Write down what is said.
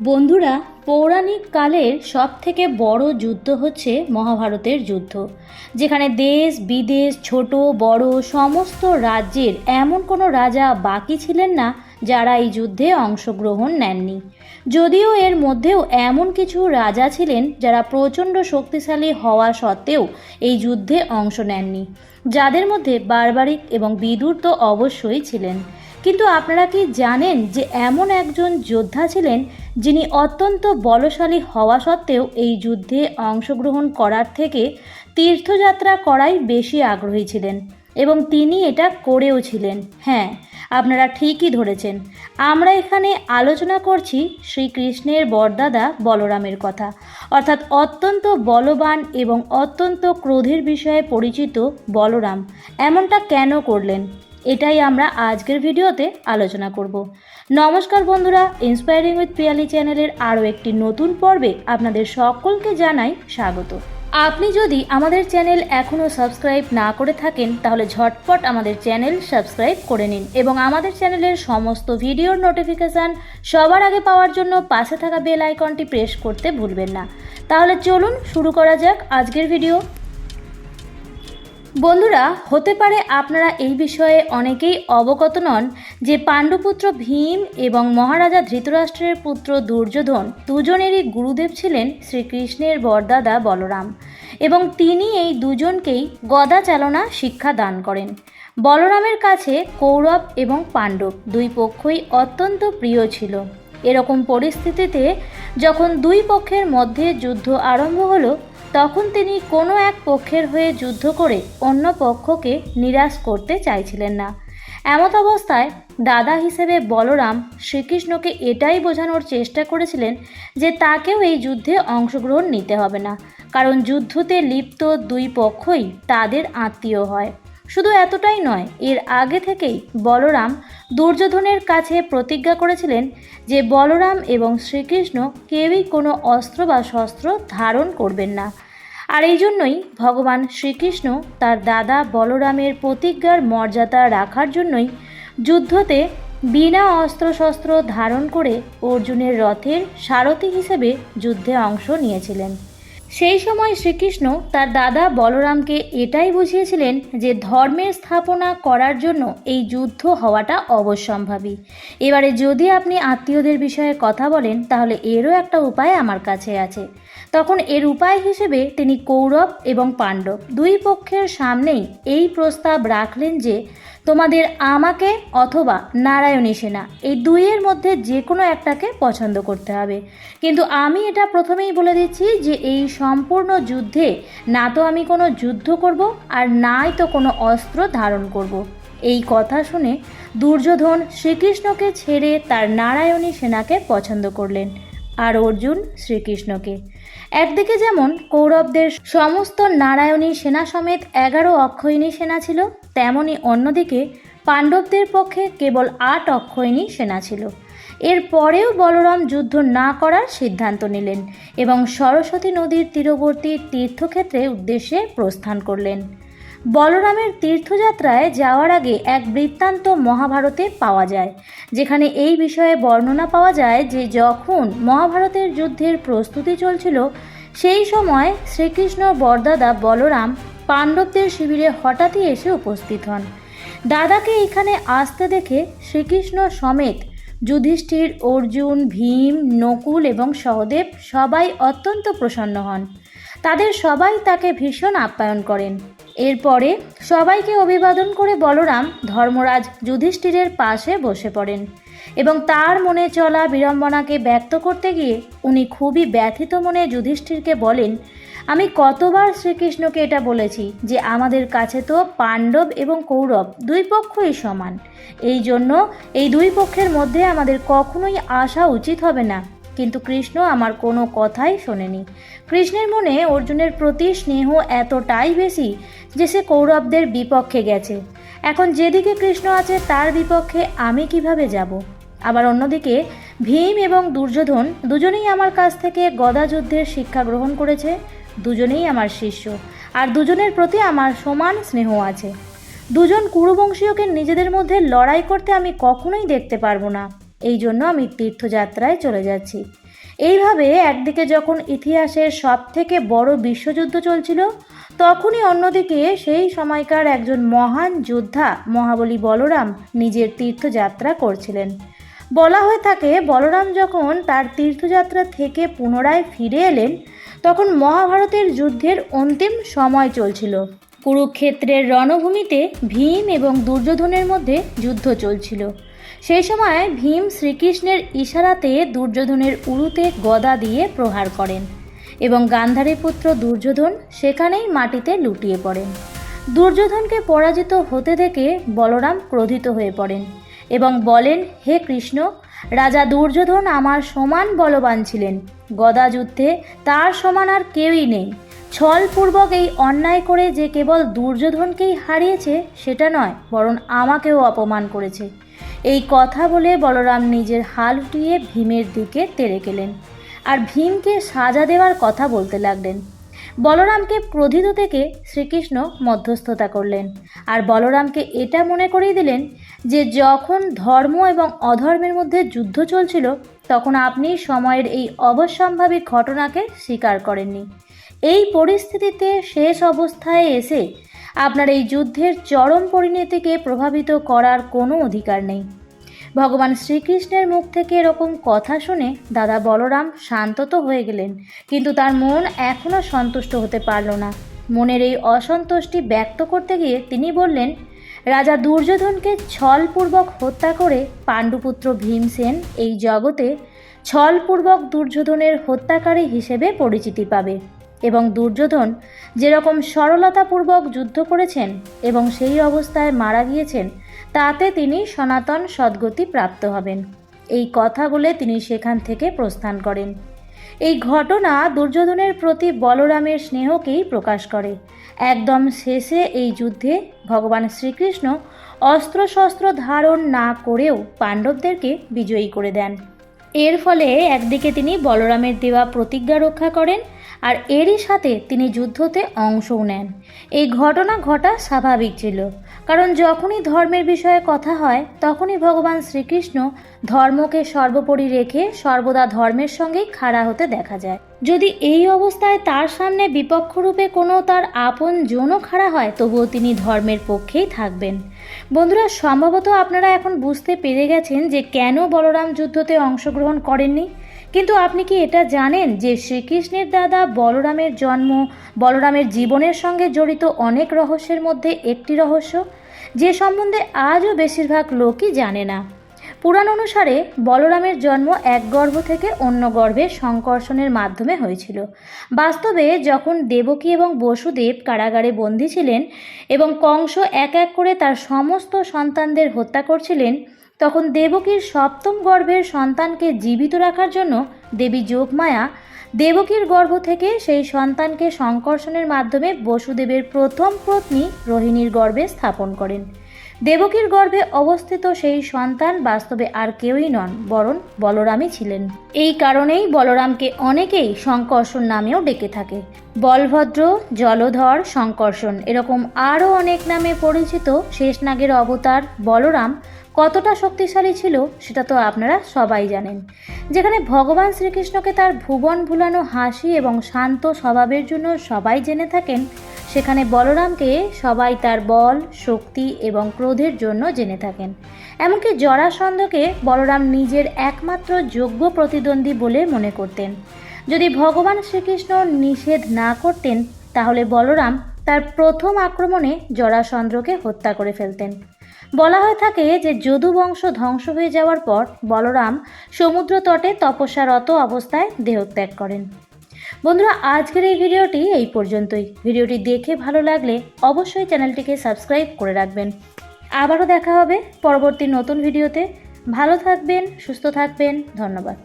বন্ধুরা, পৌরাণিক কালের সব থেকে বড় যুদ্ধ হচ্ছে মহাভারতের যুদ্ধ, যেখানে দেশ, বিদেশ, ছোট, বড়, সমস্ত রাজ্যের এমন কোনো রাজা বাকি ছিলেন না যারা এই যুদ্ধে অংশগ্রহণ নেননি। যদিও এর মধ্যেও এমন কিছু রাজা ছিলেন যারা প্রচণ্ড শক্তিশালী হওয়া সত্ত্বেও এই যুদ্ধে অংশ নেননি, যাদের মধ্যে বারবারিক এবং বিদুর তো অবশ্যই ছিলেন। কিন্তু আপনারা কি জানেন যে এমন একজন যোদ্ধা ছিলেন যিনি অত্যন্ত বলশালী হওয়া সত্ত্বেও এই যুদ্ধে অংশগ্রহণ করার থেকে তীর্থযাত্রা করাই বেশি আগ্রহী ছিলেন এবং তিনি এটা করেও ছিলেন। হ্যাঁ আপনারা ঠিকই ধরেছেন। আমরা এখানে আলোচনা করছি শ্রীকৃষ্ণের বরদাদা বলরামের কথা। অর্থাৎ অত্যন্ত বলবান এবং অত্যন্ত ক্রোধের বিষয়ে পরিচিত বলরাম। এমনটা কেন করলেন? এটাই আমরা আজকের ভিডিওতে আলোচনা করব। নমস্কার বন্ধুরা ইন্সপায়ারিং উইথ পিয়ালি চ্যানেলের আরও একটি নতুন পর্বে আপনাদের সকলকে জানাই স্বাগত। আপনি যদি আমাদের চ্যানেল এখনও সাবস্ক্রাইব না করে থাকেন, তাহলে ঝটপট আমাদের চ্যানেল সাবস্ক্রাইব করে নিন এবং আমাদের চ্যানেলের সমস্ত ভিডিওর নোটিফিকেশান সবার আগে পাওয়ার জন্য পাশে থাকা বেল আইকনটি প্রেস করতে ভুলবেন না। তাহলে চলুন শুরু করা যাক আজকের ভিডিও। বন্ধুরা, হতে পারে আপনারা এই বিষয়ে অনেকেই অবগত নন যে পাণ্ডুপুত্র ভীম এবং মহারাজা ধৃতরাষ্ট্রের পুত্র দুর্যোধন দুজনেরই গুরুদেব ছিলেন শ্রীকৃষ্ণের বরদাদা বলরাম এবং তিনি এই দুজনকেই গদা চালনা শিক্ষা দান করেন। বলরামের কাছে কৌরব এবং পাণ্ডব দুই পক্ষই অত্যন্ত প্রিয় ছিল। এরকম পরিস্থিতিতে যখন দুই পক্ষের মধ্যে যুদ্ধ আরম্ভ হলো তখন তিনি কোনো এক পক্ষের হয়ে যুদ্ধ করে অন্য পক্ষকে নিরাশ করতে চাইছিলেন না। এমত অবস্থায় দাদা হিসেবে বলরাম শ্রীকৃষ্ণকে এটাই বোঝানোর চেষ্টা করেছিলেন যে তাকেও এই যুদ্ধে অংশগ্রহণ নিতে হবে না, কারণ যুদ্ধতে লিপ্ত দুই পক্ষই তাদের আত্মীয় হয়। শুধু এতটাই নয়, এর আগে থেকেই বলরাম দুর্যোধনের কাছে প্রতিজ্ঞা করেছিলেন যে বলরাম এবং শ্রীকৃষ্ণ কেউই কোনো অস্ত্র বা শস্ত্র ধারণ করবেন না। আর এই জন্যই ভগবান শ্রীকৃষ্ণ তার দাদা বলরামের প্রতিজ্ঞার মর্যাদা রাখার জন্যই যুদ্ধতে বিনা অস্ত্রশস্ত্র ধারণ করে অর্জুনের রথের সারথি হিসেবে যুদ্ধে অংশ নিয়েছিলেন। সেই সময় শ্রীকৃষ্ণ তার দাদা বলরামকে এটাই বুঝিয়েছিলেন যে ধর্মের স্থাপনা করার জন্য এই যুদ্ধ হওয়াটা অবশ্যম্ভাবী। এবারে যদি আপনি আত্মীয়দের বিষয়ে কথা বলেন, তাহলে এরও একটা উপায় আমার কাছে আছে। তখন এর উপায় হিসেবে তিনি কৌরব এবং পাণ্ডব দুই পক্ষের সামনেই এই প্রস্তাব রাখলেন যে তোমাদের আমাকে অথবা নারায়ণী সেনা, এই দুইয়ের মধ্যে যে কোনো একটাকে পছন্দ করতে হবে কিন্তু আমি এটা প্রথমেই বলে দিচ্ছি যে এই সম্পূর্ণ যুদ্ধে না তো আমি কোনো যুদ্ধ করব আর নাই তো কোনো অস্ত্র ধারণ করব। এই কথা শুনে দুর্যোধন শ্রীকৃষ্ণকে ছেড়ে তার নারায়ণী সেনাকে পছন্দ করলেন আর অর্জুন শ্রীকৃষ্ণকে। একদিকে যেমন কৌরবদের সমস্ত নারায়ণী সেনা সমেত এগারো অক্ষয়িনী সেনা ছিল, তেমনি অন্যদিকে পাণ্ডবদের পক্ষে কেবল আট অক্ষয়িনী সেনা ছিল। এর পরেও বলরাম যুদ্ধ না করার সিদ্ধান্ত নিলেন এবং সরস্বতী নদীর তীরবর্তী তীর্থক্ষেত্রে উদ্দেশ্যে প্রস্থান করলেন। বলরামের তীর্থযাত্রায় যাওয়ার আগে এক বৃত্তান্ত মহাভারতে পাওয়া যায়, যেখানে এই বিষয়ে বর্ণনা পাওয়া যায় যে যখন মহাভারতের যুদ্ধের প্রস্তুতি চলছিল, সেই সময় শ্রীকৃষ্ণ বরদাদা বলরাম পাণ্ডবদের শিবিরে হঠাৎই এসে উপস্থিত হন। দাদাকে এখানে আসতে দেখে শ্রীকৃষ্ণ সমেত যুধিষ্ঠির, অর্জুন, ভীম, নকুল এবং সহদেব সবাই অত্যন্ত প্রসন্ন হন। তাদের সবাই তাকে ভীষণ আপ্যায়ন করেন। এরপরে সবাইকে অভিবাদন করে বলরাম ধর্মরাজ যুধিষ্ঠিরের পাশে বসে পড়েন এবং তার মনে চলা বিড়ম্বনাকে ব্যক্ত করতে গিয়ে উনি খুবই ব্যথিত মনে যুধিষ্ঠিরকে বলেন, আমি কতবার শ্রীকৃষ্ণকে এটা বলেছি যে আমাদের কাছে তো পাণ্ডব এবং কৌরব দুই পক্ষই সমান। এই জন্য এই দুই পক্ষের মধ্যে আমাদের কখনোই আসা উচিত হবে না। কিন্তু কৃষ্ণ আমার কোনো কথাই শোনেনি। কৃষ্ণের মনে অর্জুনের প্রতি স্নেহ এতটাই বেশি যে সে কৌরবদের বিপক্ষে গেছে। এখন যেদিকে কৃষ্ণ আছে তার বিপক্ষে আমি কীভাবে যাব? আবার অন্যদিকে ভীম এবং দুর্যোধন দুজনেই আমার কাছ থেকে গদা যুদ্ধের শিক্ষা গ্রহণ করেছে, দুজনেই আমার শিষ্য, আর দুজনের প্রতি আমার সমান স্নেহ আছে। দুজন কুরুবংশীয়কে নিজেদের মধ্যে লড়াই করতে আমি কখনোই দেখতে পারব না। এই জন্য আমি তীর্থযাত্রায় চলে যাচ্ছি। এইভাবে একদিকে যখন ইতিহাসের সব থেকে বড় বিশ্বযুদ্ধ চলছিল, তখনই অন্যদিকে সেই সময়কার একজন মহান যোদ্ধা মহাবলী বলরাম নিজের তীর্থযাত্রা করছিলেন। বলা হয়ে থাকে, বলরাম যখন তার তীর্থযাত্রা থেকে পুনরায় ফিরে এলেন, তখন মহাভারতের যুদ্ধের অন্তিম সময় চলছিল। কুরুক্ষেত্রের রণভূমিতে ভীম এবং দুর্যোধনের মধ্যে যুদ্ধ চলছিল। সেই সময় ভীম শ্রীকৃষ্ণের ইশারাতে দুর্যোধনের উরুতে গদা দিয়ে প্রহার করেন এবং গান্ধারী পুত্র দুর্যোধন সেখানেই মাটিতে লুটিয়ে পড়েন। দুর্যোধনকে পরাজিত হতে দেখে বলরাম ক্রোধিত হয়ে পড়েন এবং বলেন, হে কৃষ্ণ, রাজা দুর্যোধন আমার সমান বলবান ছিলেন। গদা যুদ্ধে তার সমান আর কেউই নেই। ছলপূর্বক এই অন্যায় করে যে কেবল দুর্যোধনকেই হারিয়েছে সেটা নয়, বরং আমাকেও অপমান করেছে। এই কথা বলে বলরাম নিজের হাল উঠিয়ে ভীমের দিকে তেড়ে গেলেন আর ভীমকে সাজা দেওয়ার কথা বলতে লাগলেন। বলরামকে ক্রোধিত থেকে শ্রীকৃষ্ণ মধ্যস্থতা করলেন আর বলরামকে এটা মনে করিয়ে দিলেন যে যখন ধর্ম এবং অধর্মের মধ্যে যুদ্ধ চলছিল, তখন আপনি সময়ের এই অবশ্যম্ভাবী ঘটনাকে স্বীকার করেননি। এই পরিস্থিতিতে শেষ অবস্থায় এসে আপনার এই যুদ্ধের চরম পরিণতিকে প্রভাবিত করার কোনো অধিকার নেই। ভগবান শ্রীকৃষ্ণের মুখ থেকে এরকম কথা শুনে দাদা বলরাম শান্ত তো হয়ে গেলেন, কিন্তু তার মন এখনও সন্তুষ্ট হতে পারল না। মনের এই অসন্তুষ্টি ব্যক্ত করতে গিয়ে তিনি বললেন, রাজা দুর্যোধনকে ছলপূর্বক হত্যা করে পাণ্ডুপুত্র ভীমসেন এই জগতে ছলপূর্বক দুর্যোধনের হত্যাকারী হিসেবে পরিচিতি পাবে। এবং দুর্যোধন যেরকম সরলতাপূর্বক যুদ্ধ করেছেন এবং সেই অবস্থায় মারা গিয়েছেন, তাতে তিনি সনাতন সদ্গতি প্রাপ্ত হবেন। এই কথা বলে তিনি সেখান থেকে প্রস্থান করেন। এই ঘটনা দুর্যোধনের প্রতি বলরামের স্নেহকেই প্রকাশ করে। একদম শেষে এই যুদ্ধে ভগবান শ্রীকৃষ্ণ অস্ত্রশস্ত্র ধারণ না করেও পাণ্ডবদেরকে বিজয়ী করে দেন। এর ফলে একদিকে তিনি বলরামের দেওয়া প্রতিজ্ঞা রক্ষা করেন আর এরই সাথে তিনি যুদ্ধতে অংশও নেন। এই ঘটনা ঘটা স্বাভাবিক ছিল। কারণ যখনই ধর্মের বিষয়ে কথা হয়, তখনই ভগবান শ্রীকৃষ্ণ ধর্মকে সর্বোপরি রেখে সর্বদা ধর্মের সঙ্গেই খাড়া হতে দেখা যায়। যদি এই অবস্থায় তার সামনে বিপক্ষরূপে কোনো তার আপন জনও খাড়া হয়, তবুও তিনি ধর্মের পক্ষেই থাকবেন। বন্ধুরা, সম্ভবত আপনারা এখন বুঝতে পেরে গেছেন যে কেন বলরাম যুদ্ধতে অংশগ্রহণ করেননি। কিন্তু আপনি কি এটা জানেন যে শ্রীকৃষ্ণের দাদা বলরামের জন্ম, বলরামের জীবনের সঙ্গে জড়িত অনেক রহস্যের মধ্যে একটি রহস্য? যে সম্বন্ধে আজও বেশিরভাগ লোকই জানে না। পুরাণ অনুসারে বলরামের জন্ম এক গর্ভ থেকে অন্য গর্ভে সংকর্ষণের মাধ্যমে হয়েছিল। বাস্তবে যখন দেবকী এবং বসুদেব কারাগারে বন্দী ছিলেন এবং কংস এক এক করে তার সমস্ত সন্তানদের হত্যা করছিলেন তখন দেবকীর সপ্তম গর্ভের সন্তানকে জীবিত রাখার জন্য দেবী যোগমায়া দেবকীর গর্ভ থেকে সেই সন্তানকে সংকর্ষণের মাধ্যমে বসুদেবের প্রথম পত্নী রোহিণীর গর্ভে স্থাপন করেন। দেবকীর গর্ভে অবস্থিত সেই সন্তান বাস্তবে আর কেউই নন, বরং বলরামই ছিলেন। এই কারণেই বলরামকে অনেকেই সংকর্ষণ নামেও ডেকে থাকে। বলভদ্র, জলধর, সংকর্ষণ এরকম আরও অনেক নামে পরিচিত শেষনাগের অবতার বলরাম কতটা শক্তিশালী ছিল সেটা তো আপনারা সবাই জানেন। যেখানে ভগবান শ্রীকৃষ্ণকে তার ভুবন ভুলানো হাসি এবং শান্ত স্বভাবের জন্য সবাই জেনে থাকেন, সেখানে বলরামকে সবাই তার বল, শক্তি এবং ক্রোধের জন্য জেনে থাকেন। এমনকি জরাসন্ধকে বলরাম নিজের একমাত্র যোগ্য প্রতিদ্বন্দ্বী বলে মনে করতেন। যদি ভগবান শ্রীকৃষ্ণ নিষেধ না করতেন, তাহলে বলরাম তার প্রথম আক্রমণে জরাসন্দ্রকে হত্যা করে ফেলতেন। বলা হয়ে থাকে যে যদু বংশ ধ্বংস হয়ে যাওয়ার পর বলরাম সমুদ্র তটে তপস্যারত অবস্থায় দেহত্যাগ করেন। বন্ধুরা, আজকের এই ভিডিওটি এই পর্যন্তই। ভিডিওটি দেখে ভালো লাগলে অবশ্যই চ্যানেলটিকে সাবস্ক্রাইব করে রাখবেন। আবারও দেখা হবে পরবর্তী নতুন ভিডিওতে। ভালো থাকবেন, সুস্থ থাকবেন। ধন্যবাদ।